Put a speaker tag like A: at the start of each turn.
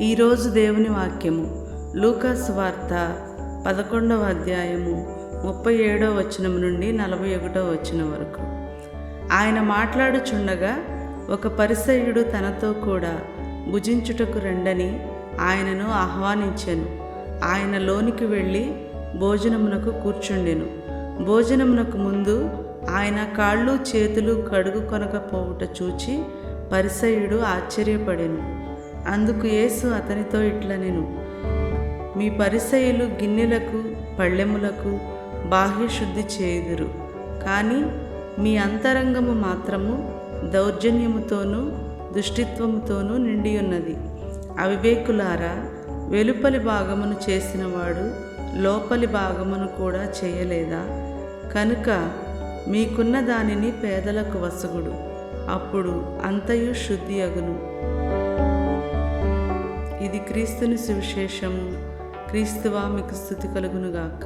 A: ఈరోజు దేవుని వాక్యము. లూకాస్ వార్త పదకొండవ అధ్యాయము ముప్పై ఏడవ వచనం నుండి నలభై ఒకటో వచనం వరకు. ఆయన మాట్లాడుచుండగా ఒక పరిసయుడు తనతో కూడా భుజించుటకు రండని ఆయనను ఆహ్వానించెను. ఆయన లోనికి వెళ్ళి భోజనమునకు కూర్చుండెను. భోజనమునకు ముందు ఆయన కాళ్ళు చేతులు కడుగు కొనకపోవుట చూచి పరిసయుడు ఆశ్చర్యపడెను. అందుకు యేసు అతనితో ఇట్లనెను మీ పరిసయులు గిన్నెలకు పళ్ళెములకు బాహ్య శుద్ధి చేయుదురు. కానీ మీ అంతరంగము మాత్రము దౌర్జన్యముతోనూ దుష్టిత్వముతోనూ నిండి ఉన్నది అవివేకులారా వెలుపలి భాగమును చేసినవాడు లోపలి భాగమును కూడా చేయలేదా? కనుక మీకున్న దానిని పేదలకు వసగుడు. అప్పుడు అంతయు శుద్ధి అగును. ఇది క్రీస్తుని సువిశేషము. క్రీస్తువా మీకు స్థుతి కలుగునుగాక.